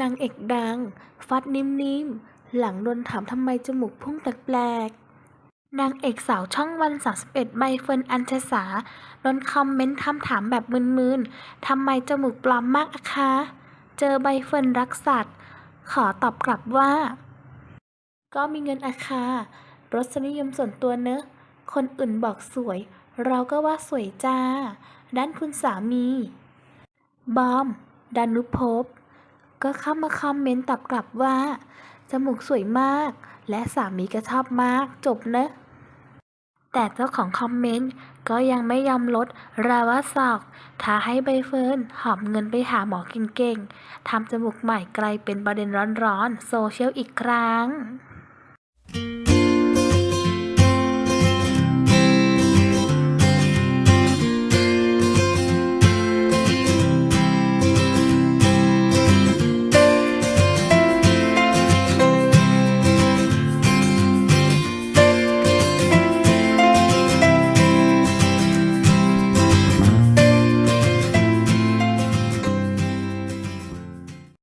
นางเอกดัง ฟัดนิ่มๆ หลังโดนถามทำไมจมูกพุ่งแปลกๆ นางเอกสาวช่องวัน 31 ใบเฟิร์นอัญชสาโดนคอมเมนต์คำถามแบบมึนๆ ทำไมจมูกปลอมมากอะคะ เจอใบเฟิร์นรักสัตว์ ขอตอบกลับว่า ก็มีเงินอาคารสนิยมส่วนตัวเนอะ คนอื่นบอกสวย เราก็ว่าสวยจ้า ด้านคุณสามี บอม ดานุภพ ก็เข้ามาคอมเมนต์ตอบกลับว่า จมูกสวยมาก และสามีก็ชอบมาก จบเนะ แต่เจ้าของคอมเมนต์ก็ยังไม่ยอมลดราวาศอกท้าให้ใบเฟิร์นหอบเงินไปหาหมอเก่งๆทำจมูกใหม่กลายเป็นประเด็นร้อนๆ โซเชียลอีกครั้ง